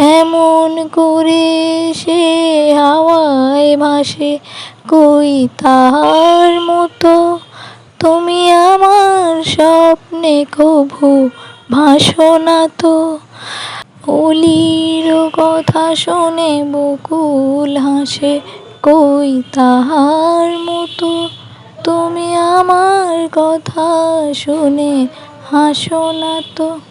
যেমন করে সে হাওয়ায় ভাসে, কই তাহার মতো? তুমি আমার স্বপ্নে কভু ভাসো না তো। অলির কথা শুনে বকুল হাসে, কই তাহার মতো? তুমি আমার কথা শুনে হাসো না তো।